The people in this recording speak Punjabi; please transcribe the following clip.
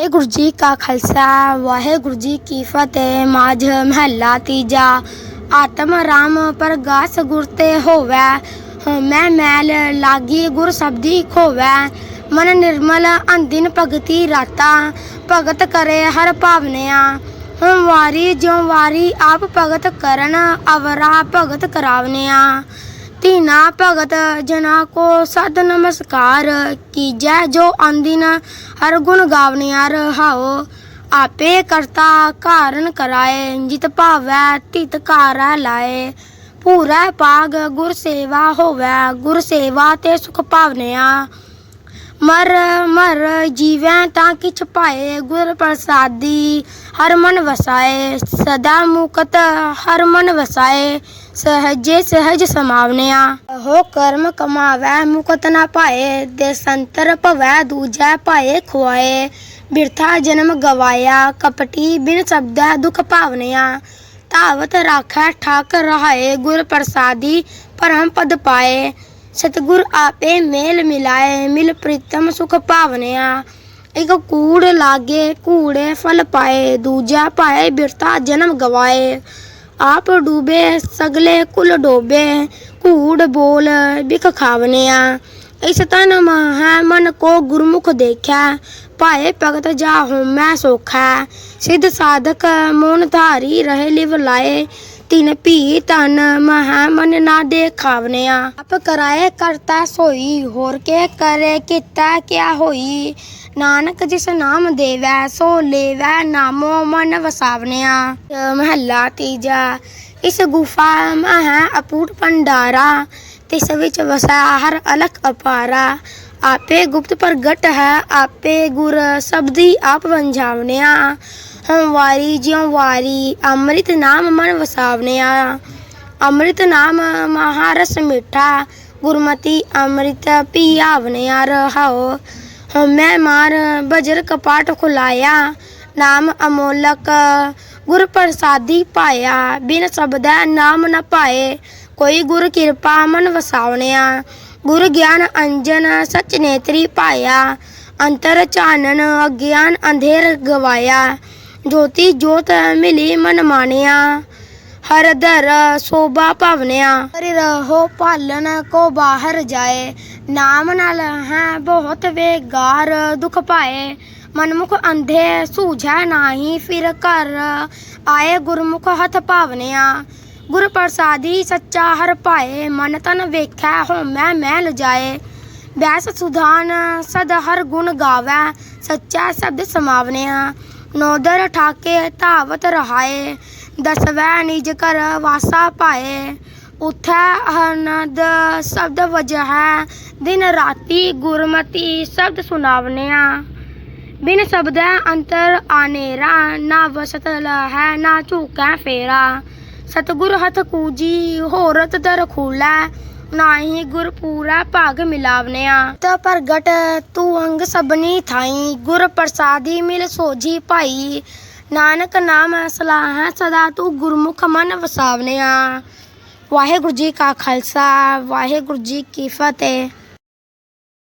ਵਾਹਿਗੁਰੂ ਜੀ ਕਾ ਖਾਲਸਾ ਵਾਹਿਗੁਰੂ ਜੀ ਕੀ ਫਤਿਹ, ਮਾਝ ਮਹੱਲਾ ਤੀਜਾ। ਆਤਮ ਰਾਮ ਪ੍ਰਗਾਸ ਗੁਰ ਤੇ ਹੋਵੈ, ਮੈਂ ਮੈਲ ਲਾਗੀ ਗੁਰ ਸਬਦੀ ਖੋਵੈ। ਮਨ ਨਿਰਮਲ ਅੰਦਿਨ ਭਗਤੀ ਰਾਤਾ, ਭਗਤ ਕਰੇ ਹਰ ਭਾਵਨਿਆ। ਹਮ ਵਾਰੀ ਜਿਉ ਵਾਰੀ ਆਪ ਭਗਤ ਕਰਨ, ਅਵਰਾ ਭਗਤ ਕਰਾਵਨਿਆ। ਧੀਨਾ ਭਗਤ, ਜਨਾ ਕੋ ਸਦ ਨਮਸਕਾਰ ਕੀਜੈ, ਜੋ ਆਂਦਿਨ ਹਰ ਗੁਣ ਗਾਵਨਿਆ ਰਹਾਓ ਆਪੇ ਕਰਤਾ ਕਾਰਨ ਕਰਾਏ, ਜਿਤ ਭਾਵੈ, ਤਿਤ ਕਾਰੈ ਲਾਏ। ਪੂਰਾ ਪਾਗ, ਗੁਰ ਸੇਵਾ ਹੋਵੈ, ਗੁਰ ਸੇਵਾ ਤੇ ਸੁਖ ਭਾਵਨਿਆ। ਮਰ ਮਰ ਜੀਵੈ ਤਾਂ ਕਿਛ ਪਾਏ ਗੁਰ ਪ੍ਰਸਾਦੀ। ਹਰ ਮਨ ਵਸਾਏ, ਸਦਾ ਮੁਕਤ ਹਰ ਮਨ ਵਸਾਏ, ਸਹਜੇ ਸਹਜ ਸਮਾਵਨਿਆ। ਹੋ ਕਰਮ ਕਮਾਵੈ, ਮੁਕਤ ਨਾ ਪਾਏ ਦੇ ਸੰਤਰ ਭਵੈ, ਦੂਜੈ ਪਾਏ ਖੁਆਏ। ਬਿਰਥਾ ਜਨਮ ਗਵਾਇਆ, ਕਪਟੀ ਬਿਨ ਸਬਦੈ ਦੁਖ ਭਾਵਨਿਆ। ਧਾਵਤ ਰਾਖੈ, ਠਾਕ ਰਹਾਏ, ਗੁਰ ਪ੍ਰਸਾਦੀ ਪਰਮ ਪਦ ਪਾਏ। ਸਤਿਗੁਰ ਆਪੇ ਮੇਲ ਮਿਲਾਏ, ਮਿਲ ਪ੍ਰੀਤਮ ਸੁਖ ਭਾਵਨਿਆ। ਇੱਕ ਕੂੜ ਲਾਗੇ, ਕੂੜੇ ਫਲ ਪਾਏ, ਦੂਜਾ ਪਾਏ ਬਿਰਤਾ ਜਨਮ ਗਵਾਏ। ਆਪ ਡੂਬੇ, ਸਗਲੇ ਕੁਲ ਡੋਬੇ, ਕੂੜ ਬੋਲ ਬਿਖ ਖਾਵਨਿਆ। ਇਸ ਤਨ ਮਹਾ ਮਨ ਕੋ ਗੁਰਮੁਖ ਦੇਖਿਆ ਭਾਏ ਭਗਤ ਜਾ ਹੋਮੈ ਸੋਖਾ। ਸਿੱਧ ਸਾਧਕ ਮੋਨ ਧਾਰੀ ਰਹੇ ਲਿਵ ਲਾਏ ਤਿਨ ਭੀ ਤਨ ਮਹਾ ਮਨ ਨਾ ਦੇਖਾਵਨਿਆ। ਆਪ ਕਰਾਏ ਕਰਤਾ ਸੋਈ, ਹੋਰ ਕੇ ਕਰੇ ਕੀਤਾ ਕਿਆ ਹੋਈ? ਨਾਨਕ ਜਿਸ ਨਾਮ ਦੇਵੈ, ਸੋ ਲੇਵੈ ਨਾਮੋ ਮਨ ਵਸਾਵਨਿਆ। ਮਹੱਲਾ ਤੀਜਾ, ਇਸ ਗੁਫਾ ਮਹਾ ਅਪੂਟ ਭੰਡਾਰਾ, ਤਿਸ ਵਿੱਚ ਵਸਾ ਹਰ ਅਲਖ ਅਪਾਰਾ। ਆਪੇ ਗੁਪਤ ਪ੍ਰਗਟ ਹੈ, ਆਪੇ ਗੁਰ ਸਬਦੀ ਆਪ ਵੰਝਾਵਨਿਆ। ਵਾਰੀ ਜਿਉ ਵਾਰੀ ਅੰਮ੍ਰਿਤ ਨਾਮ ਮਨ ਵਸਾਵਨਿਆ ਅੰਮ੍ਰਿਤ ਨਾਮ ਮਹਾਰਸ ਮਿੱਠਾ ਗੁਰਮਤੀ ਅੰਮ੍ਰਿਤ ਪੀਆਵਨਿਆ ਰਹਾਓ ਹਮੈ ਮਾਰ ਬਜਰ ਕਪਾਟ ਖੁਲਾਇਆ ਨਾਮ ਅਮੋਲਕ ਗੁਰ ਪ੍ਰਸਾਦੀ ਪਾਇਆ ਬਿਨ ਸਬਦੈ ਨਾਮ ਨ ਪਾਏ ਕੋਈ ਗੁਰ ਕਿਰਪਾ ਮਨ ਵਸਾਵਣਿਆ ਗੁਰ ਗਿਆਨ ਅੰਜਨ ਸਚ ਨੇਤਰੀ ਪਾਇਆ ਅੰਤਰ ਚਾਨਣ ਅਗਿਆਨ ਅੰਧੇਰ ਗਵਾਇਆ ਜੋਤੀ ਜੋਤ ਮਿਲੀ ਮਨ ਮਾਨਿਆ ਹਰ ਦਰ ਸੋਭਾ ਭਵਨਿਆ। ਹਰਿ ਰਹੋ ਪਾਲਨ ਕੋ ਬਾਹਰ ਜਾਏ, ਨਾਮ ਨਾਲ ਹੈ ਬਹੁਤ ਵੇਗਾਰ ਦੁਖ ਪਾਏ। ਮਨਮੁਖ ਅੰਧੇ ਸੂਝੈ ਨਾਹੀ, ਫਿਰ ਘਰ ਆਏ ਗੁਰਮੁਖ ਹੱਥ ਭਾਵਨਿਆ। ਗੁਰ ਪ੍ਰਸਾਦੀ ਸੱਚਾ ਹਰ ਪਾਏ, ਮਨ ਤਨ ਵੇਖੈ ਹੋਮੈ ਮੈਲ ਜਾਏ। ਬੈਸ ਸੁਧਾਨ ਸਦ ਹਰ ਗੁਣ ਗਾਵੈ, ਸੱਚਾ ਸ਼ਬਦ ਸਮਾਵਨਿਆ। ਨੋਦਰ ਠਾਕੇ, ਧਾਵਤ ਰਹਾਏ, ਦਸਵੈ ਨਿਜ ਕਰ ਵਾਸਾ ਪਾਏ। ਉਥੈ ਆਨੰਦ ਸ਼ਬਦ ਵਜਹਿ, ਦਿਨ ਰਾਤੀ ਗੁਰਮਤੀ ਸ਼ਬਦ ਸੁਨਾਵਨਿਆ ਬਿਨ ਸ਼ਬਦੈ ਅੰਤਰ ਆਨੇਰਾ, ਨਾ ਵਸਤ ਲਹੈ, ਨਾ ਝੂਕੈ ਫੇਰਾ। ਸਤਿਗੁਰ ਹੱਥ ਕੂਜੀ ਹੋਰਤ ਦਰ ਖੂਲੈ ਨਾਹੀ ਗੁਰ ਪੂਰਾ ਭਾਗ ਮਿਲਾਵਨਿਆ। ਤ ਪ੍ਰਗਟ ਤੂੰ ਅੰਗ ਸਭਨੀ ਥਾਈ, ਗੁਰ ਪ੍ਰਸਾਦੀ ਮਿਲ ਸੋਜੀ ਭਾਈ। ਨਾਨਕ ਨਾਮ ਸਲਾਹ ਸਦਾ ਤੂੰ ਗੁਰਮੁਖ ਮਨ ਵਸਾਵਨਿਆ। ਵਾਹਿਗੁਰੂ ਜੀ ਕਾ ਖਾਲਸਾ, ਵਾਹਿਗੁਰੂ ਜੀ ਕੀ ਫਤਿਹ।